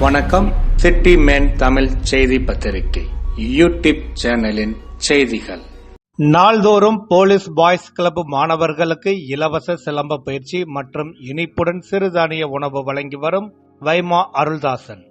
வணக்கம். City man Tamil செய்தி பத்திரிகை. யூடியூப் சேனலின் செய்திகள். நாள்தோறும் போலீஸ் பாய்ஸ் கிளப் மாணவர்களுக்கு இலவச சிலம்ப பயிற்சி மற்றும் இனிப்புடன் சிறுதானிய உணவு வழங்கி வரும் வைமா அருள்தாசன்.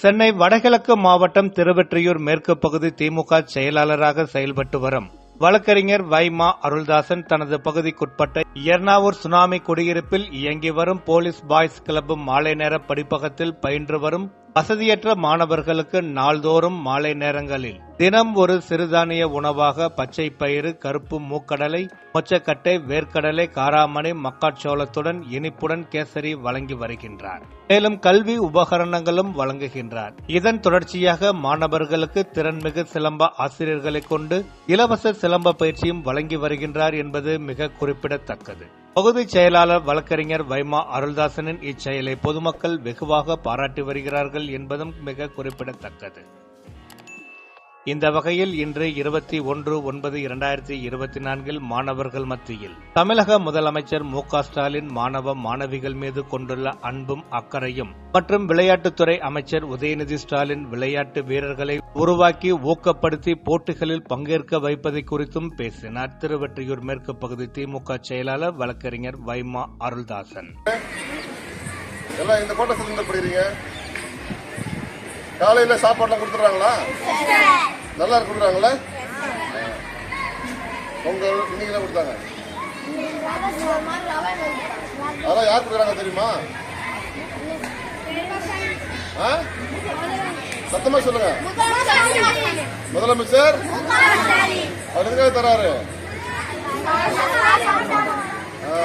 சென்னை வடகிழக்கு மாவட்டம் திருவெற்றியூர் மேற்கு பகுதி திமுக செயலாளராக செயல்பட்டு வரும் வழக்கறிஞர் வைமா அருள்தாசன் தனது பகுதிக்குட்பட்ட எர்ணாவூர் சுனாமி குடியிருப்பில் இயங்கி வரும் போலீஸ் பாய்ஸ் கிளப் மாலை நேர படிப்பகத்தில் பயின்று வரும் வசதியற்ற மாணவர்களுக்கு நாள்தோறும் மாலை நேரங்களில் தினம் ஒரு சிறுதானிய உணவாக பச்சை பயிறு கருப்பு மூக்கடலை மொச்சக்கட்டை வேர்க்கடலை காராமணி மக்காச்சோளத்துடன் இனிப்புடன் கேசரி வழங்கி வருகின்றார். மேலும் கல்வி உபகரணங்களும் வழங்குகின்றார். இதன் தொடர்ச்சியாக மாணவர்களுக்கு திறன்மிகு சிலம்ப ஆசிரியர்களை கொண்டு இலவச சிலம்ப பயிற்சியும் வழங்கி வருகின்றார் என்பது மிக குறிப்பிடத்தக்கது. பகுதி செயலாளர் வழக்கறிஞர் வைமா அருள்தாசனின் இச்செயலை பொதுமக்கள் வெகுவாக பாராட்டி வருகிறார்கள் என்பதும் மிக குறிப்பிடத்தக்கது. இந்த வகையில் இன்று இருபத்தி ஒன்று ஒன்பது இரண்டாயிரத்தி இருபத்தி நான்கில் மாணவர்கள் மத்தியில் தமிழக முதலமைச்சர் மு ஸ்டாலின் மாணவ மாணவிகள் மீது கொண்டுள்ள அன்பும் அக்கறையும் மற்றும் விளையாட்டுத்துறை அமைச்சர் உதயநிதி ஸ்டாலின் விளையாட்டு வீரர்களை உருவாக்கி ஊக்கப்படுத்தி போட்டிகளில் பங்கேற்க வைப்பதை குறித்தும் பேசினார். திருவெற்றியூர் மேற்கு பகுதி திமுக செயலாளர் வழக்கறிஞர் வைமா அருள்தாசன். எல்லாம் இந்த காலையில சாப்பாடுலாம் கொடுத்துறாங்களா நல்லா கொடுக்குறாங்களா? பொங்கல் இன்னைக்கு தான் கொடுத்தாங்க? அதெல்லாம் யார் கொடுக்குறாங்க தெரியுமா? ஆ? சத்தமா சொல்லுங்க. முதலமைச்சர்? அதுக்காக தராரு? ஆ,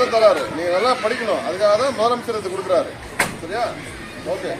தான் தராரு. நீங்க நல்லா படிக்கணும். அதுக்காக தான் முதலமைச்சர் இது கொடுக்குறாரு. சரியா? ஓகே.